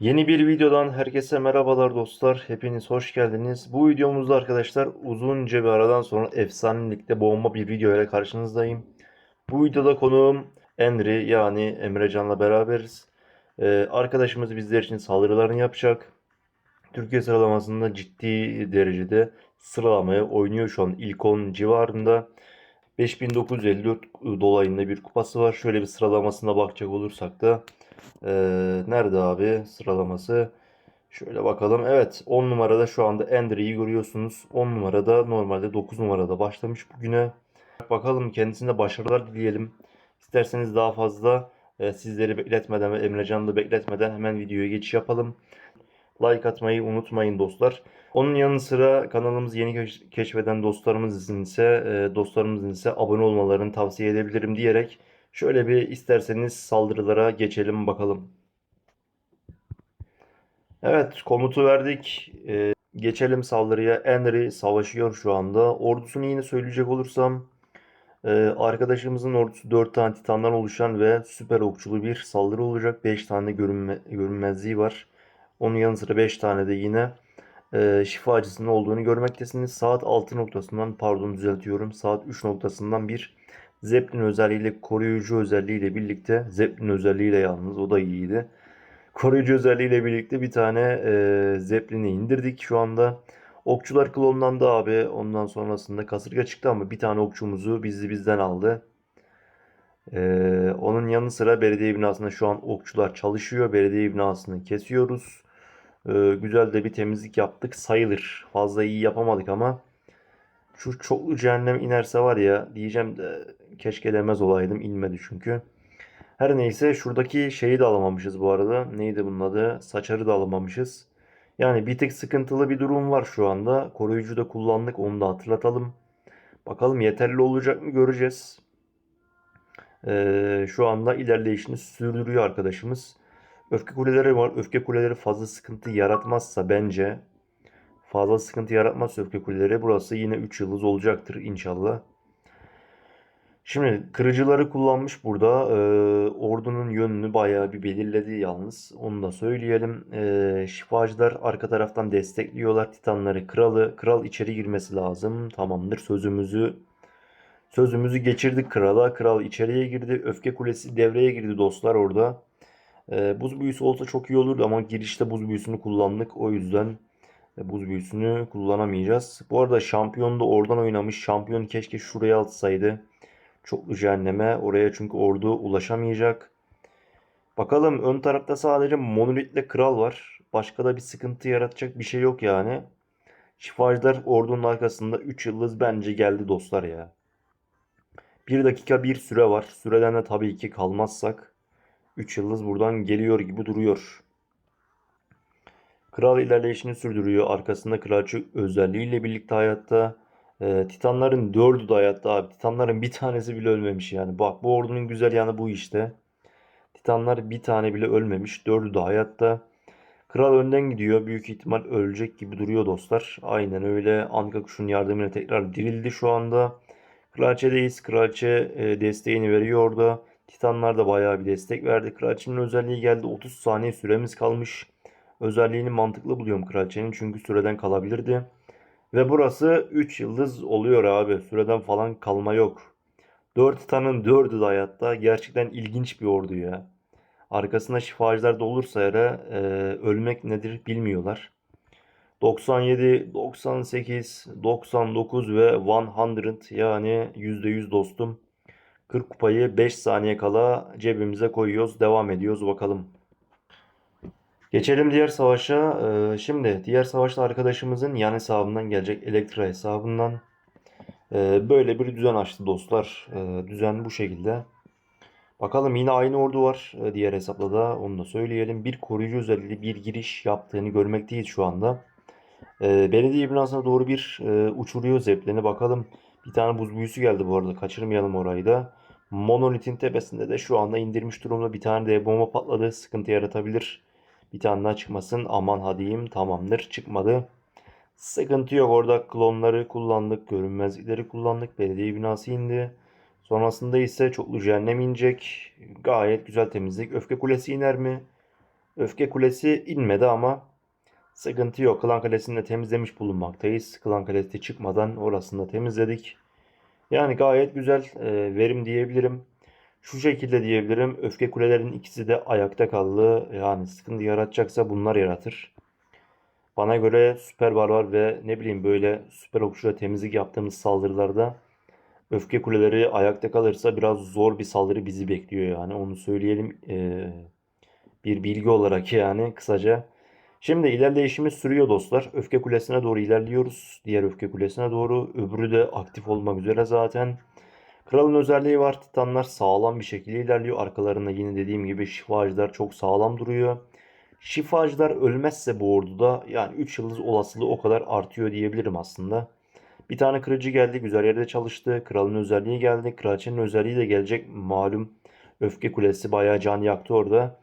Yeni bir videodan herkese merhabalar dostlar. Hepiniz hoş geldiniz. Bu videomuzda arkadaşlar uzunca bir aradan sonra efsanelikte bomba bir video ile karşınızdayım. Bu videoda konuğum Enri yani Emrecan'la beraberiz. Ee, arkadaşımız bizler için saldırılarını yapacak. Türkiye sıralamasında ciddi derecede sıralamaya oynuyor şu an ilk 10 civarında. 5954 dolayında bir kupası var. Şöyle bir sıralamasına bakacak olursak da ee, nerede abi sıralaması? Şöyle bakalım. Evet 10 numarada şu anda Endry'i görüyorsunuz. 10 numarada normalde 9 numarada başlamış bugüne. Bakalım kendisine başarılar dileyelim. İsterseniz daha fazla e, sizleri bekletmeden ve Emrecan'ı da bekletmeden hemen videoya geçiş yapalım. Like atmayı unutmayın dostlar. Onun yanı sıra kanalımızı yeni keş- keşfeden dostlarımız ise e, dostlarımızın ise abone olmalarını tavsiye edebilirim diyerek şöyle bir isterseniz saldırılara geçelim bakalım. Evet komutu verdik. E, geçelim saldırıya. Henry savaşıyor şu anda. Ordusunu yine söyleyecek olursam e, arkadaşımızın ordusu 4 tane titandan oluşan ve süper okçulu bir saldırı olacak. 5 tane görünme, görünmezliği var. Onun yanı sıra 5 tane de yine e, şifacısının olduğunu görmektesiniz. Saat 6 noktasından pardon düzeltiyorum. Saat 3 noktasından bir Zeppelin özelliğiyle koruyucu özelliğiyle birlikte Zeppelin özelliğiyle yalnız o da iyiydi. Koruyucu özelliğiyle birlikte bir tane e, Zeppelin'i indirdik şu anda. Okçular klonlandı abi. Ondan sonrasında kasırga çıktı ama bir tane okçumuzu bizi bizden aldı. Ee, onun yanı sıra belediye binasında şu an okçular çalışıyor. Belediye binasını kesiyoruz. Ee, güzel de bir temizlik yaptık sayılır. Fazla iyi yapamadık ama şu çoklu cehennem inerse var ya diyeceğim de keşke demez olaydım. İnmedi çünkü. Her neyse şuradaki şeyi de alamamışız bu arada. Neydi bunun adı? Saçarı da alamamışız. Yani bir tık sıkıntılı bir durum var şu anda. Koruyucu da kullandık onu da hatırlatalım. Bakalım yeterli olacak mı göreceğiz. Ee, şu anda ilerleyişini sürdürüyor arkadaşımız. Öfke kuleleri var. Öfke kuleleri fazla sıkıntı yaratmazsa bence fazla sıkıntı yaratmazsa öfke kuleleri burası yine 3 yıldız olacaktır inşallah. Şimdi kırıcıları kullanmış burada. Ee, ordunun yönünü bayağı bir belirledi yalnız. Onu da söyleyelim. Ee, şifacılar arka taraftan destekliyorlar. Titanları kralı. Kral içeri girmesi lazım. Tamamdır. Sözümüzü Sözümüzü geçirdik krala. Kral içeriye girdi. Öfke kulesi devreye girdi dostlar orada. Ee, buz büyüsü olsa çok iyi olurdu ama girişte buz büyüsünü kullandık. O yüzden e, buz büyüsünü kullanamayacağız. Bu arada şampiyon da oradan oynamış. Şampiyon keşke şuraya atsaydı. Çoklu cehenneme. Oraya çünkü ordu ulaşamayacak. Bakalım ön tarafta sadece monolitle kral var. Başka da bir sıkıntı yaratacak bir şey yok yani. Şifacılar ordunun arkasında 3 yıldız bence geldi dostlar ya. 1 dakika bir süre var. Süreden de tabii ki kalmazsak 3 yıldız buradan geliyor gibi duruyor. Kral ilerleyişini sürdürüyor. Arkasında kraliçe özelliğiyle birlikte hayatta. Ee, Titanların dördü de hayatta abi. Titanların bir tanesi bile ölmemiş yani. Bak bu ordunun güzel yanı bu işte. Titanlar bir tane bile ölmemiş. Dördü de hayatta. Kral önden gidiyor. Büyük ihtimal ölecek gibi duruyor dostlar. Aynen öyle. Anka kuşun yardımıyla tekrar dirildi şu anda. Kraliçedeyiz. Kraliçe e, desteğini veriyor orada. Titanlar da bayağı bir destek verdi. Kraliçenin özelliği geldi. 30 saniye süremiz kalmış. Özelliğini mantıklı buluyorum kraliçenin çünkü süreden kalabilirdi. Ve burası 3 yıldız oluyor abi. Süreden falan kalma yok. 4 Titan'ın 4'ü de hayatta. Gerçekten ilginç bir ordu ya. Arkasında şifacılar da olursa yere e, ölmek nedir bilmiyorlar. 97, 98, 99 ve 100 yani %100 dostum. 40 kupayı 5 saniye kala cebimize koyuyoruz. Devam ediyoruz bakalım. Geçelim diğer savaşa. Ee, şimdi diğer savaşta arkadaşımızın yan hesabından gelecek Elektra hesabından ee, böyle bir düzen açtı dostlar. Ee, düzen bu şekilde. Bakalım yine aynı ordu var diğer hesapta da onu da söyleyelim. Bir koruyucu özelliği bir giriş yaptığını görmekteyiz şu anda. Ee, belediye binasına doğru bir e, uçuruyor zepleni. Bakalım bir tane buz büyüsü geldi bu arada. Kaçırmayalım orayı da. Monolit'in tepesinde de şu anda indirmiş durumda. Bir tane de bomba patladı. Sıkıntı yaratabilir. Bir tane daha çıkmasın. Aman hadiyim tamamdır. Çıkmadı. Sıkıntı yok. Orada klonları kullandık. Görünmezlikleri kullandık. Belediye binası indi. Sonrasında ise çoklu cehennem inecek. Gayet güzel temizlik. Öfke kulesi iner mi? Öfke Kulesi inmedi ama sıkıntı yok. Klan Kalesi'ni de temizlemiş bulunmaktayız. Klan Kalesi çıkmadan orasını da temizledik. Yani gayet güzel e, verim diyebilirim. Şu şekilde diyebilirim. Öfke kulelerinin ikisi de ayakta kaldı. Yani sıkıntı yaratacaksa bunlar yaratır. Bana göre süper barbar ve ne bileyim böyle süper okçuyla temizlik yaptığımız saldırılarda öfke kuleleri ayakta kalırsa biraz zor bir saldırı bizi bekliyor yani. Onu söyleyelim e, bir bilgi olarak yani kısaca. Şimdi ilerleyişimiz sürüyor dostlar. Öfke kulesine doğru ilerliyoruz. Diğer öfke kulesine doğru. Öbürü de aktif olmak üzere zaten. Kralın özelliği var. Titanlar sağlam bir şekilde ilerliyor. Arkalarında yine dediğim gibi şifacılar çok sağlam duruyor. Şifacılar ölmezse bu orduda yani 3 yıldız olasılığı o kadar artıyor diyebilirim aslında. Bir tane kırıcı geldi. Güzel yerde çalıştı. Kralın özelliği geldi. Kraliçenin özelliği de gelecek. Malum öfke kulesi bayağı can yaktı orada.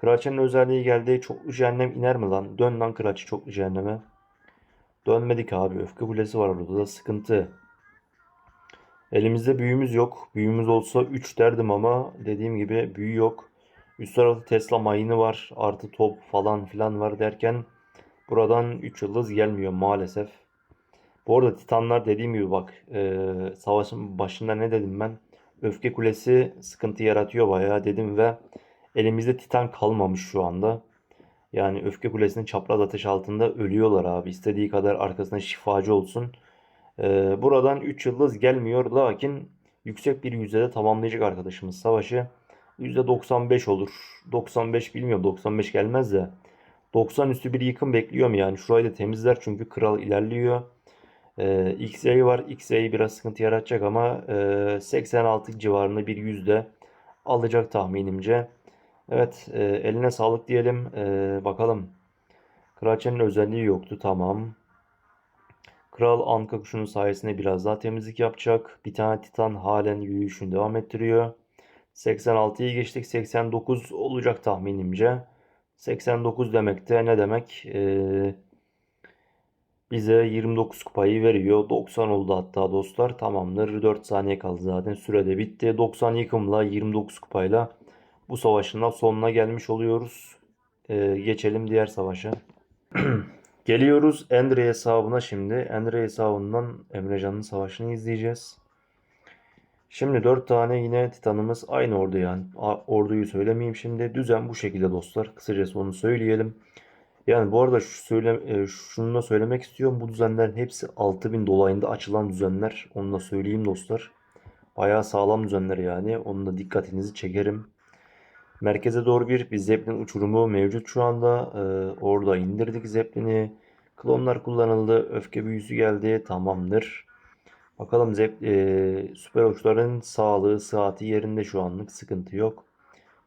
Kraliçenin özelliği geldi. Çoklu cehennem iner mi lan? Dön lan kraliçe çoklu cehenneme. Dönmedik abi. Öfke kulesi var orada da sıkıntı. Elimizde büyümüz yok. Büyümüz olsa 3 derdim ama dediğim gibi büyü yok. Üst tarafta Tesla mayını var. Artı top falan filan var derken buradan 3 yıldız gelmiyor maalesef. Bu arada Titanlar dediğim gibi bak e, savaşın başında ne dedim ben? Öfke kulesi sıkıntı yaratıyor bayağı dedim ve elimizde Titan kalmamış şu anda. Yani öfke kulesinin çapraz ateş altında ölüyorlar abi. İstediği kadar arkasında şifacı olsun. E, buradan 3 yıldız gelmiyor. Lakin yüksek bir yüzdede tamamlayacak arkadaşımız savaşı. %95 olur. 95 bilmiyorum 95 gelmez de. 90 üstü bir yıkım bekliyorum yani. Şurayı da temizler çünkü kral ilerliyor. Ee, XA var. XA'yı biraz sıkıntı yaratacak ama e, 86 civarında bir yüzde alacak tahminimce. Evet e, eline sağlık diyelim. E, bakalım. Kraliçenin özelliği yoktu. Tamam. Kral Anka kuşunun sayesinde biraz daha temizlik yapacak. Bir tane Titan halen yürüyüşünü devam ettiriyor. 86'yı geçtik. 89 olacak tahminimce. 89 demek de ne demek? Ee, bize 29 kupayı veriyor. 90 oldu hatta dostlar. Tamamdır. 4 saniye kaldı zaten. Sürede bitti. 90 yıkımla 29 kupayla bu savaşın da sonuna gelmiş oluyoruz. Ee, geçelim diğer savaşa. Geliyoruz Endre hesabına şimdi. Endre hesabından Emrecan'ın savaşını izleyeceğiz. Şimdi 4 tane yine titanımız aynı ordu yani. Orduyu söylemeyeyim şimdi. Düzen bu şekilde dostlar. Kısacası onu söyleyelim. Yani bu arada şu söyle, e, şunu da söylemek istiyorum. Bu düzenlerin hepsi 6000 dolayında açılan düzenler. Onu da söyleyeyim dostlar. Bayağı sağlam düzenler yani. Onun da dikkatinizi çekerim. Merkeze doğru bir, bir Zeppelin uçurumu mevcut şu anda. Ee, orada indirdik Zeppelin'i. Klonlar kullanıldı. Öfke büyüsü geldi. Tamamdır. Bakalım Zep e, süper uçların sağlığı, sıhhati yerinde şu anlık. Sıkıntı yok.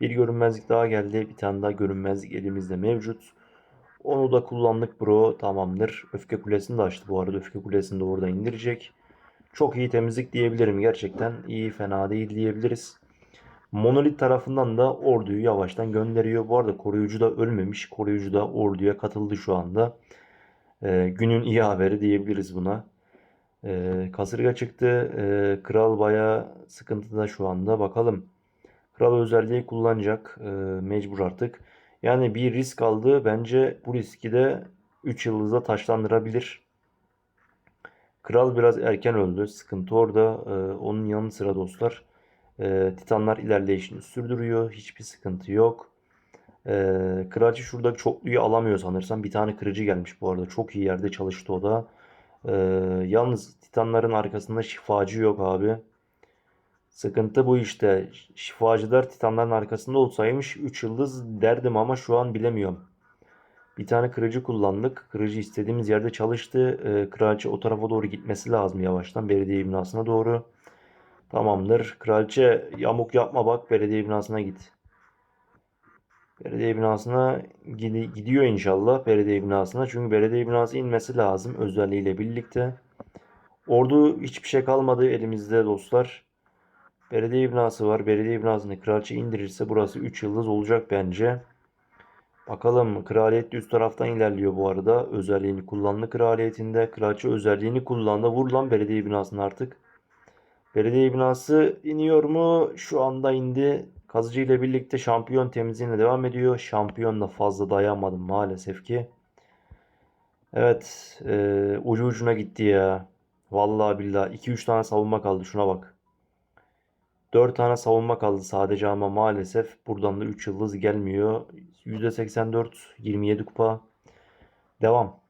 Bir görünmezlik daha geldi. Bir tane daha görünmezlik elimizde mevcut. Onu da kullandık bro. Tamamdır. Öfke kulesini de açtı bu arada. Öfke kulesini de orada indirecek. Çok iyi temizlik diyebilirim. Gerçekten iyi fena değil diyebiliriz. Monolit tarafından da orduyu yavaştan gönderiyor. Bu arada koruyucu da ölmemiş. Koruyucu da orduya katıldı şu anda. Ee, günün iyi haberi diyebiliriz buna. Ee, kasırga çıktı. Ee, kral bayağı sıkıntıda şu anda. Bakalım. Kral özelliği kullanacak. Ee, mecbur artık. Yani bir risk aldı. Bence bu riski de 3 yıldızda taşlandırabilir. Kral biraz erken öldü. Sıkıntı orada. Ee, onun yanı sıra dostlar. E, Titanlar ilerleyişini sürdürüyor. Hiçbir sıkıntı yok. E, Kraliçe şurada çokluyu alamıyor sanırsam. Bir tane kırıcı gelmiş bu arada. Çok iyi yerde çalıştı o da. E, yalnız Titanların arkasında şifacı yok abi. Sıkıntı bu işte. Şifacılar Titanların arkasında olsaymış 3 yıldız derdim ama şu an bilemiyorum. Bir tane kırıcı kullandık. Kırıcı istediğimiz yerde çalıştı. E, kraliçe o tarafa doğru gitmesi lazım yavaştan. Belediye binasına doğru. Tamamdır. Kraliçe yamuk yapma bak. Belediye binasına git. Belediye binasına gidi- gidiyor inşallah. Belediye binasına. Çünkü belediye binası inmesi lazım. Özelliğiyle birlikte. Ordu hiçbir şey kalmadı elimizde dostlar. Belediye binası var. Belediye binasını kraliçe indirirse burası 3 yıldız olacak bence. Bakalım kraliyet üst taraftan ilerliyor bu arada. Özelliğini kullandı kraliyetinde. Kraliçe özelliğini kullandı. Vur lan belediye binasını artık. Belediye binası iniyor mu? Şu anda indi. Kazıcı ile birlikte şampiyon temizliğine devam ediyor. Şampiyon da fazla dayanmadım maalesef ki. Evet. e, ucu ucuna gitti ya. Vallahi billahi. 2-3 tane savunma kaldı. Şuna bak. 4 tane savunma kaldı sadece ama maalesef buradan da 3 yıldız gelmiyor. %84, 27 kupa. Devam.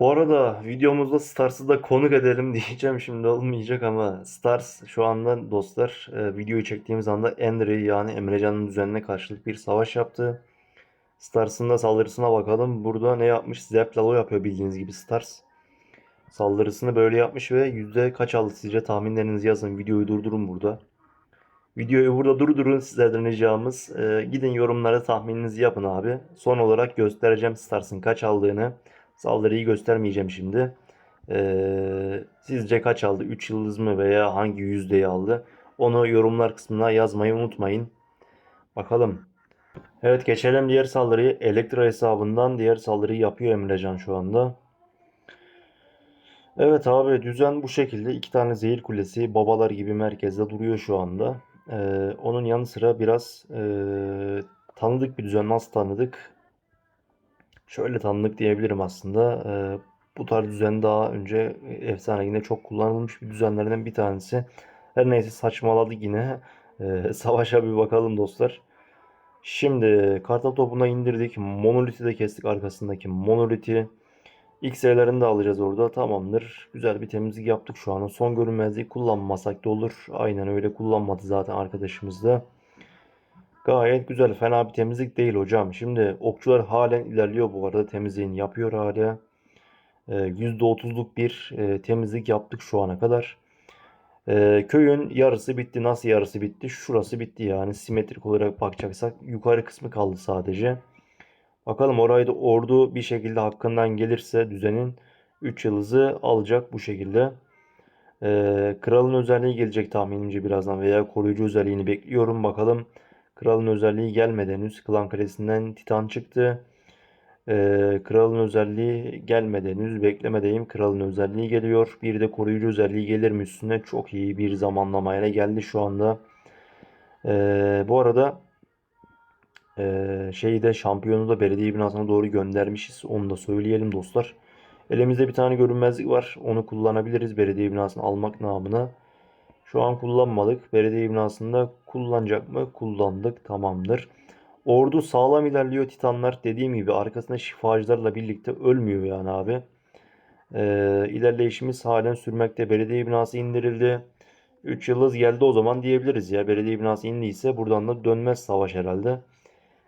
Bu arada videomuzda Stars'ı da konuk edelim diyeceğim şimdi olmayacak ama Stars şu anda dostlar e, videoyu çektiğimiz anda Endre yani Emrecan'ın düzenine karşılık bir savaş yaptı. Stars'ın da saldırısına bakalım. Burada ne yapmış? Zep Lalo yapıyor bildiğiniz gibi Stars. Saldırısını böyle yapmış ve yüzde kaç aldı sizce tahminlerinizi yazın. Videoyu durdurun burada. Videoyu burada durdurun sizlerden ricamız. e, gidin yorumlara tahmininizi yapın abi. Son olarak göstereceğim Stars'ın kaç aldığını. Saldırıyı göstermeyeceğim şimdi. Ee, sizce kaç aldı? 3 yıldız mı veya hangi yüzdeyi aldı? Onu yorumlar kısmına yazmayı unutmayın. Bakalım. Evet geçelim diğer saldırıyı. Elektra hesabından diğer saldırıyı yapıyor Emrecan şu anda. Evet abi düzen bu şekilde. iki tane zehir kulesi babalar gibi merkezde duruyor şu anda. Ee, onun yanı sıra biraz ee, tanıdık bir düzen. Nasıl tanıdık? Şöyle tanıdık diyebilirim aslında. Ee, bu tarz düzen daha önce efsane yine çok kullanılmış bir düzenlerden bir tanesi. Her neyse saçmaladık yine. Ee, savaşa bir bakalım dostlar. Şimdi kartal topuna indirdik. Monolith'i de kestik arkasındaki monolith'i. XR'lerini de alacağız orada. Tamamdır. Güzel bir temizlik yaptık şu an. Son görünmezliği kullanmasak da olur. Aynen öyle kullanmadı zaten arkadaşımız da. Gayet güzel. Fena bir temizlik değil hocam. Şimdi okçular halen ilerliyor bu arada. Temizliğini yapıyor hala. Ee, %30'luk bir e, temizlik yaptık şu ana kadar. Ee, köyün yarısı bitti. Nasıl yarısı bitti? Şurası bitti yani. Simetrik olarak bakacaksak yukarı kısmı kaldı sadece. Bakalım orayı da ordu bir şekilde hakkından gelirse düzenin 3 yıldızı alacak bu şekilde. Ee, kralın özelliği gelecek tahminimce birazdan veya koruyucu özelliğini bekliyorum. Bakalım kralın özelliği gelmedi henüz. Klan Kalesi'nden Titan çıktı. Ee, kralın özelliği gelmedi henüz. Beklemedeyim. Kralın özelliği geliyor. Bir de koruyucu özelliği gelir mi üstüne? Çok iyi bir zamanlamayla geldi şu anda. Ee, bu arada ee, şeyi de şampiyonu da belediye binasına doğru göndermişiz. Onu da söyleyelim dostlar. Elimizde bir tane görünmezlik var. Onu kullanabiliriz belediye binasını almak namına. Şu an kullanmadık. Belediye binasında kullanacak mı? Kullandık. Tamamdır. Ordu sağlam ilerliyor Titanlar. Dediğim gibi arkasında şifacılarla birlikte ölmüyor yani abi. Ee, ilerleyişimiz halen sürmekte. Belediye binası indirildi. 3 yıldız geldi o zaman diyebiliriz ya. Belediye binası indiyse buradan da dönmez savaş herhalde.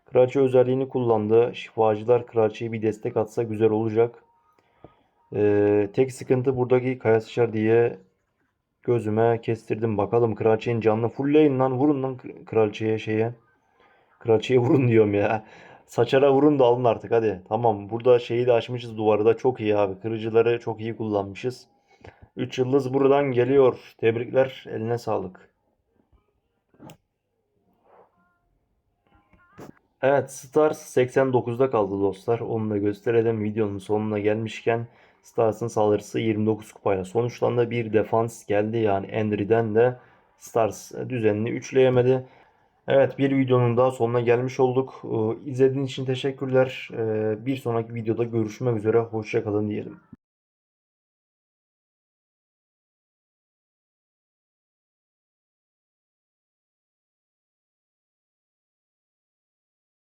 Kraliçe özelliğini kullandı. Şifacılar kraliçeye bir destek atsa güzel olacak. Ee, tek sıkıntı buradaki kaya sıçar diye gözüme kestirdim. Bakalım kraliçenin canını fullleyin lan. Vurun lan kraliçeye şeye. Kraliçeye vurun diyorum ya. Saçara vurun da alın artık hadi. Tamam burada şeyi de açmışız duvarı da çok iyi abi. Kırıcıları çok iyi kullanmışız. 3 yıldız buradan geliyor. Tebrikler. Eline sağlık. Evet Stars 89'da kaldı dostlar. Onu da gösterelim. Videonun sonuna gelmişken Stars'ın saldırısı 29 kupayla sonuçlandı. Bir defans geldi yani Endry'den de Stars düzenini üçleyemedi. Evet bir videonun daha sonuna gelmiş olduk. Ee, İzlediğiniz için teşekkürler. Ee, Bir sonraki videoda görüşmek üzere. Hoşça kalın diyelim.